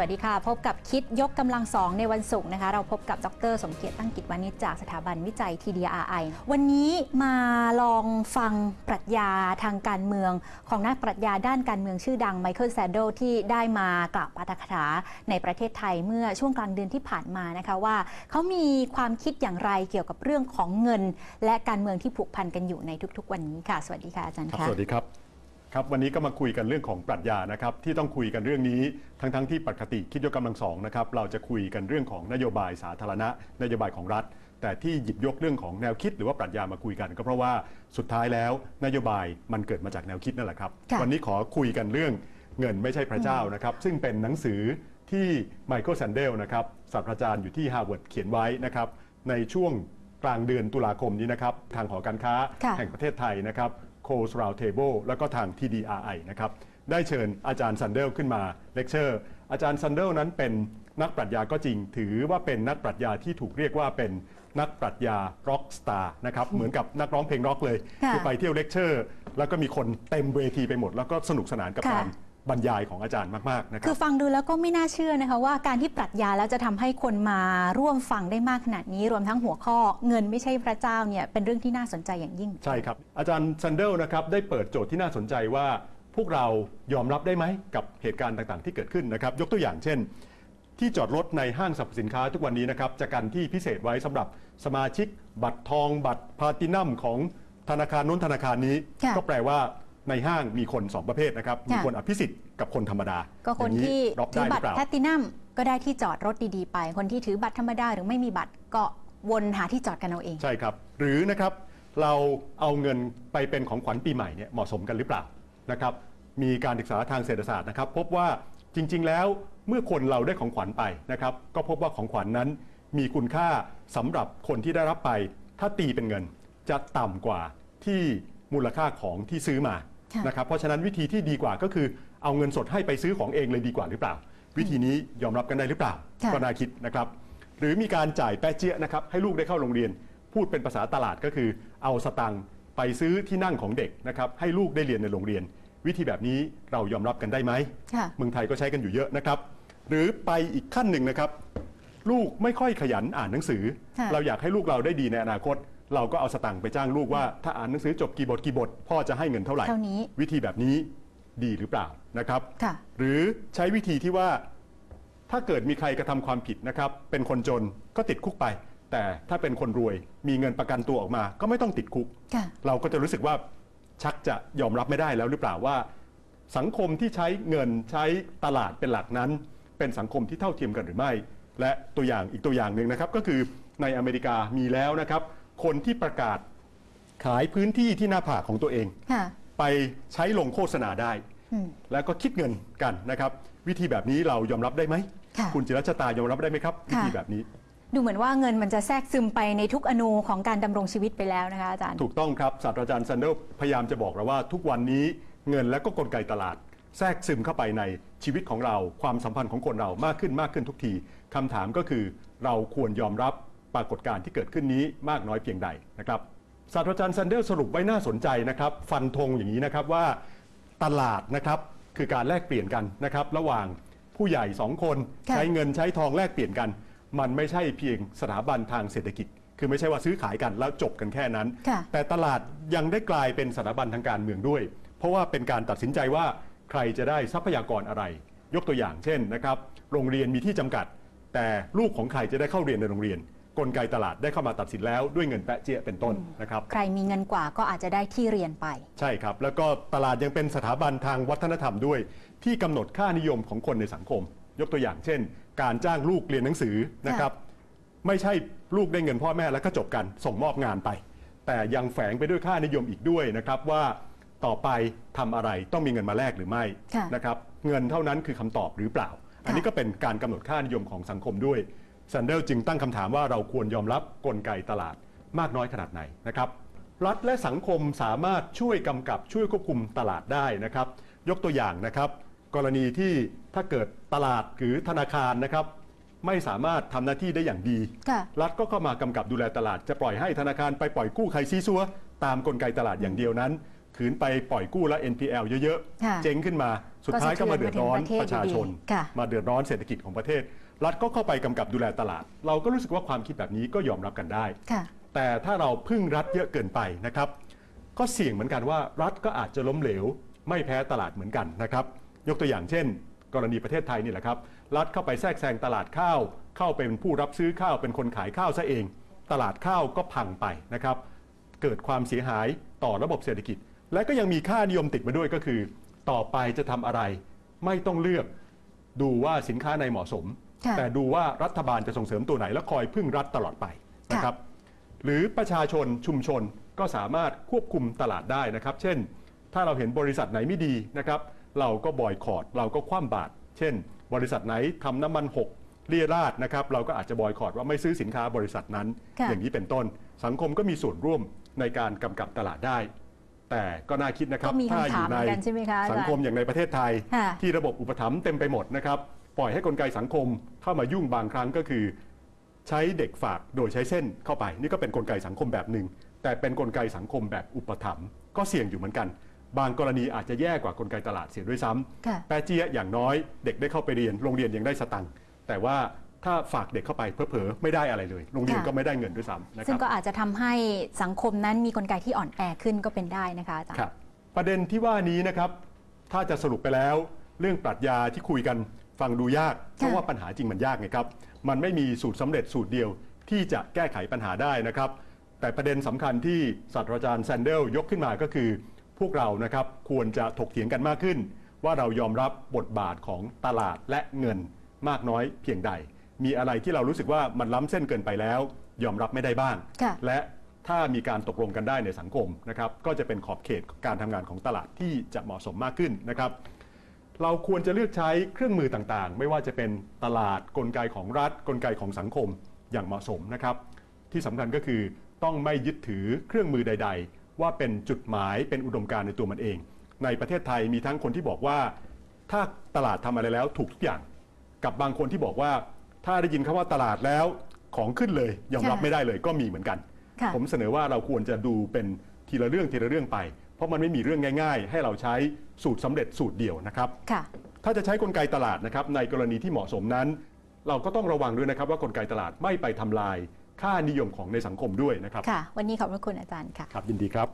สวัสดีค่ะ พบกับคิดยกกำลังสองในวันศุกร์นะคะ เราพบกับดร สมเกียรติตั้งกิจวานิชจากสถาบันวิจัย TDRI วันนี้มาลองฟังปรัชญาทางการเมือง ของนักปรัชญาด้านการเมืองชื่อดังไมเคิลแซดโดที่ได้มากล่าวปาฐกถาในประเทศไทยเมื่อช่วงกลางเดือนที่ผ่านมานะคะว่าเขามีความคิดอย่างไรเกี่ยวกับเรื่องของเงิน และการเมืองที่ผูกพันกันอยู่ในทุกๆ วันนี้ค่ะ สวัสดีค่ะอาจารย์ครับค่ะสวัสดีครับ ครับวันนี้ก็มาคุยกันเรื่องของปรัชญานะครับที่ต้องคุยกันเรื่องนี้ทั้งทั้งที่ปกติคิดยกกำลังสองนะครับเราจะคุยกันเรื่องของนโยบายสาธารณะ นโยบายของรัฐ แต่ที่หยิบยกเรื่องของแนวคิดหรือว่าปรัชญามาคุยกัน ก็เพราะว่าสุดท้ายแล้วนโยบายมันเกิดมาจากแนวคิดนั่นแหละครับค่ะวันนี้ขอคุยกันเรื่องเงินไม่ใช่พระเจ้านะครับซึ่งเป็นหนังสือที่ไมเคิลแซนเดลนะครับศาสตราจารย์อยู่ที่ฮาร์วาร์ดเขียนไว้นะครับในช่วงกลางเดือนตุลาคมนี้นะครับทางหอการค้าค่ะแห่งประเทศไทยนะครับ c o s Round Table แล้วก็ทาง TDRI นะครับ ได้เชิญอาจารย์ซันเดลขึ้นมาเลคเชอร์ อาจารย์ซันเดลนั้นเป็นนักปรัชญาก็จริง ถือว่าเป็นนักปรัชญาที่ถูกเรียกว่าเป็นนักปรัชญาร็อกสตาร์นะครับ เหมือนกับนักร้องเพลงร็อกเลยค่ะคือไปเที่ยวเลคเชอร์ แล้วก็มีคนเต็มเวทีไปหมด แล้วก็สนุกสนานกับค่ะการ บรรยายของอาจารย์มากๆนะคคืรัอบฟังดูแล้วก็ไม่น่าเชื่อนะคะว่าการที่ปรัชญาแล้วจะทำให้คนมาร่วมฟังได้มากขนาดนี้ รวมทั้งหัวข้อเงินไม่ใช่พระเจ้าเนี่ยเป็นเรื่องที่น่าสนใจอย่างยิ่ง ใช่ครับ อาจารย์ซันเดลนะครับได้เปิดโจทย์ที่น่าสนใจว่า พวกเรายอมรับได้ไหมกับเหตุการณ์ต่างๆ ที่เกิดขึ้นนะครับ ยกตัวอย่างเช่น ที่จอดรถในห้างสรรพสินค้าทุกวันนี้นะครับจะกันที่พิเศษไว้สำหรับสมาชิก บัตรทอง บัตรพลาตินัมของธนาคารนู้นธนาคารนี้ค่ะก็แปลว่า ในห้างมีคนสองประเภทนะครับ มีค่ะคนอภิสิทธิ์กับคนธรรมดา ก็คนอย่างที่รับถืได้อหบัรือตรเปล่าแพลตตินัมก็ได้ที่จอดรถดีๆ ไป คนที่ถือบัตรธรรมดาหรือไม่มีบัตรก็วนหาที่จอดกันเอาเอง ใช่ครับ หรือนะครับเราเอาเงินไปเป็นของขวัญปีใหม่เนี่ยเหมาะสมกันหรือเปล่านะครับ มีการศึกษาทางเศรษฐศาสตร์นะครับ พบว่าจริง ๆ แล้วเมื่อคนเราได้ของขวัญไปนะครับ ก็พบว่าของขวัญนั้นมีคุณค่าสำหรับคนที่ได้รับไป ถ้าตีเป็นเงินจะต่ำกว่าที่มูลค่าของที่ซื้อมาค่ะ นะครับเพราะฉะนั้นวิธีที่ดีกว่าก็คือเอาเงินสดให้ไปซื้อของเองเลยดีกว่าหรือเปล่า วิธีนี้ยอมรับกันได้หรือเปล่าค่ะก็น่าคิดนะครับหรือมีการจ่ายแปะเจี๊ยะนะครับให้ลูกได้เข้าโรงเรียน พูดเป็นภาษาตลาดก็คือเอาสตังค์ไปซื้อที่นั่งของเด็กนะครับให้ลูกได้เรียนในโรงเรียน วิธีแบบนี้เรายอมรับกันได้ไหมค่ะเมืองไทยก็ใช้กันอยู่เยอะนะครับ หรือไปอีกขั้นหนึ่งนะครับ ลูกไม่ค่อยขยันอ่านหนังสือค่ะเราอยากให้ลูกเราได้ดีในอนาคต เราก็เอาสตังค์ไปจ้างลูกว่า ถ้าอ่านหนังสือจบกี่บทกี่บท พ่อจะให้เงินเท่าไหร่ เท่านี้วิธีแบบนี้ดีหรือเปล่านะครับ ค่ะ หรือใช้วิธีที่ว่า ถ้าเกิดมีใครกระทำความผิดนะครับ เป็นคนจนก็ติดคุกไป แต่ถ้าเป็นคนรวยมีเงินประกันตัวออกมา ก็ไม่ต้องติดคุก ค่ะ เราก็จะรู้สึกว่าชักจะยอมรับไม่ได้แล้วหรือเปล่าว่า สังคมที่ใช้เงินใช้ตลาดเป็นหลักนั้น เป็นสังคมที่เท่าเทียมกันหรือไม่ และตัวอย่างอีกตัวอย่างหนึ่งนะครับ ก็คือในอเมริกามีแล้วนะครับ คนที่ประกาศขายพื้นที่ที่หน้าผากของตัวเอง ค่ะ ไปใช้ลงโฆษณาได้ อืม แล้วก็คิดเงินกันนะครับ วิธีแบบนี้เรายอมรับได้ไหมค่ะณจิรัชตายอมรับได้ไหมครับ วิธีแบบนี้ ดูเหมือนว่าเงินมันจะแทรกซึมไปในทุกอนูของการดำรงชีวิตไปแล้วนะคะอาจารย์ ถูกต้องครับศาสตราจารย์ซันเดลพยายามจะบอกเราว่าทุกวันนี้เงินและก็กลไกตลาด แทรกซึมเข้าไปในชีวิตของเรา ความสัมพันธ์ของคนเรามากขึ้นมากขึ้นทุกทีคำถามก็คือ เราควรยอมรับป รากฏการณ์ที่เกิดขึ้นนี้มากน้อยเพียงใดนะครับศาสตราจารย์ซันเดลสรุปไว้น่าสนใจนะครับ ฟันธงอย่างนี้นะครับว่าตลาดนะครับคือการแลกเปลี่ยนกันนะครับ ระหว่างผู้ใหญ่สองคนค่ะใช้เงินใช้ทองแลกเปลี่ยนกัน มันไม่ใช่เพียงสถาบันทางเศรษฐกิจ คือไม่ใช่ว่าซื้อขายกันแล้วจบกันแค่นั้นค่ะแต่ตลาดยังได้กลายเป็นสถาบันทางการเมืองด้วย เพราะว่าเป็นการตัดสินใจว่าใครจะได้ทรัพยากรอะไร ยกตัวอย่างเช่นนะครับ โรงเรียนมีที่จำกัด แต่ลูกของใครจะได้เข้าเรียนในโรงเรียน กลไกตลาดได้เข้ามาตัดสินแล้วด้วยเงินแปะเจี๊ยะเป็นต้นนะครับ ใครมีเงินกว่าก็อาจจะได้ที่เรียนไป ใช่ครับ แล้วก็ตลาดยังเป็นสถาบันทางวัฒนธรรมด้วย ที่กำหนดค่านิยมของคนในสังคม ยกตัวอย่างเช่น การจ้างลูกเรียนหนังสือนะครับ ไม่ใช่ลูกได้เงินพ่อแม่แล้วก็จบกันส่งมอบงานไป แต่ยังแฝงไปด้วยค่านิยมอีกด้วยนะครับว่าต่อไปทำอะไรต้องมีเงินมาแลกหรือไม่ค่ะนะครับเงินเท่านั้นคือคำตอบหรือเปล่า อันนี้ก็เป็นการกำหนดค่านิยมของสังคมด้วย ซันเดลจึงตั้งคำถามว่าเราควรยอมรับกลไกตลาดมากน้อยขนาดไหนนะครับรัฐและสังคมสามารถช่วยกำกับช่วยควบคุมตลาดได้นะครับ ยกตัวอย่างนะครับ กรณีที่ถ้าเกิดตลาดหรือธนาคารนะครับ ไม่สามารถทำหน้าที่ได้อย่างดีค่ะรัฐก็เข้ามากำกับดูแลตลาด จะปล่อยให้ธนาคารไปปล่อยกู้ใครซีซัวตามกลไกตลาดอย่างเดียวนั้นขืนไปปล่อยกู้และ NPL เยอะค่ะๆเจ๊งขึ้นมา สุดท้ายก็มาเดือดร้อนก็สะเทือนมาถึงประเทศประชาชนอยู่ดีค่ะมาเดือดร้อนเศรษฐกิจของประเทศ รัฐก็เข้าไปกำกับดูแลตลาด เราก็รู้สึกว่าความคิดแบบนี้ก็ยอมรับกันได้ค่ะแต่ถ้าเราพึ่งรัฐเยอะเกินไปนะครับ ก็เสี่ยงเหมือนกันว่า รัฐก็อาจจะล้มเหลว ไม่แพ้ตลาดเหมือนกันนะครับ ยกตัวอย่างเช่น กรณีประเทศไทยนี่แหละครับ รัฐเข้าไปแทรกแซงตลาดข้าว เข้าเป็นผู้รับซื้อข้าวเป็นคนขายข้าวซะเอง ตลาดข้าวก็พังไปนะครับ เกิดความเสียหายต่อระบบเศรษฐกิจ และก็ยังมีค่านิยมติดมาด้วยก็คือ ต่อไปจะทำอะไร ไม่ต้องเลือกดูว่าสินค้าในเหมาะสม ค่ะ แต่ดูว่ารัฐบาลจะส่งเสริมตัวไหน และคอยพึ่งรัฐตลอดไปนะครับ หรือประชาชนชุมชนก็สามารถควบคุมตลาดได้นะครับ เช่น ถ้าเราเห็นบริษัทไหนไม่ดีนะครับ เราก็บอยคอรดเราก็คว่ำบาตรเช่น บริษัทไหนทำน้ำมันหกเรียราดนะครับ เราก็อาจจะบอยคอรดว่าไม่ซื้อสินค้าบริษัทนั้น ค่ะ อย่างนี้เป็นต้น สังคมก็มีส่วนร่วมในการกำกับตลาดได้ แต่ก็น่าคิดนะครับก็มีถ้าคำอถามยู่เหในมือนกันใช่ไหมคะอาจารย์สังคมอย่างในประเทศไทย ค่ะ ที่ระบบอุปถัมภ์เต็มไปหมดนะครับ ปล่อยให้กลไกสังคมเข้ามายุ่งบางครั้งก็คือ ใช้เด็กฝากโดยใช้เส้นเข้าไป นี่ก็เป็นกลไกสังคมแบบหนึ่งแต่เป็นกลไกสังคมแบบอุปถัมภ์ก็เสี่ยงอยู่เหมือนกัน บางกรณีอาจจะแย่กว่ากลไกตลาดเสียด้วยซ้ำค่ะ แปะเจียอย่างน้อยเด็กได้เข้าไปเรียนโรงเรียนยังได้สตังค์แต่ว่า ถ้าฝากเด็กเข้าไปเพอๆไม่ได้อะไรเลย โรงเรียนค่ะ ก็ไม่ได้เงินด้วยซ้ำนะคซึ่รังบ ก็อาจจะทำให้สังคมนั้นมีกลไกที่อ่อนแอขึ้นก็เป็นได้นะคะอาจารย์ ครับประเด็นที่ว่านี้นะครับถ้าจะสรุปไปแล้ว เรื่องปรัชญาที่คุยกันฟังดูยาก เพราะว่าปัญหาจริงมันยากไงครับ มันไม่มีสูตรสำเร็จสูตรเดียวที่จะแก้ไขปัญหาได้นะครับ แต่ประเด็นสำคัญที่ศาสตราจารย์แซนเดลยกขึ้นมาก็คือ พวกเรานะครับควรจะถกเถียงกันมากขึ้น ว่าเรายอมรับบทบาทของตลาดและเงินมากน้อยเพียงใด มีอะไรที่เรารู้สึกว่ามันล้ำเส้นเกินไปแล้ว ยอมรับไม่ได้บ้างค่ะและถ้ามีการตกลงกันได้ในสังคมนะครับก็จะเป็นขอบเขตการทำงานของตลาดที่จะเหมาะสมมากขึ้นนะครับ เราควรจะเลือกใช้เครื่องมือต่างๆ ไม่ว่าจะเป็นตลาดกลไกของรัฐ กลไกของสังคมอย่างเหมาะสมนะครับ ที่สำคัญก็คือต้องไม่ยึดถือเครื่องมือใด ๆ ว่าเป็นจุดหมายเป็นอุดมการณ์ในตัวมันเอง ในประเทศไทยมีทั้งคนที่บอกว่า ถ้าตลาดทำอะไรแล้วถูกทุกอย่าง กับบางคนที่บอกว่า ถ้าได้ยินคำว่าตลาดแล้วของขึ้นเลยยอมรับค่ะไม่ได้เลยก็มีเหมือนกันค่ะผมเสนอว่าเราควรจะดูเป็นทีละเรื่องทีละเรื่องไป เพราะมันไม่มีเรื่องง่าย ๆ ให้เราใช้สูตรสำเร็จสูตรเดียวนะครับค่ะถ้าจะใช้กลไกตลาดนะครับในกรณีที่เหมาะสมนั้น เราก็ต้องระวังด้วยนะครับว่ากลไกตลาดไม่ไปทำลายค่านิยมของในสังคมด้วยนะครับค่ะวันนี้ขอบพระคุณอาจารย์ค่ะครับยินดีครับ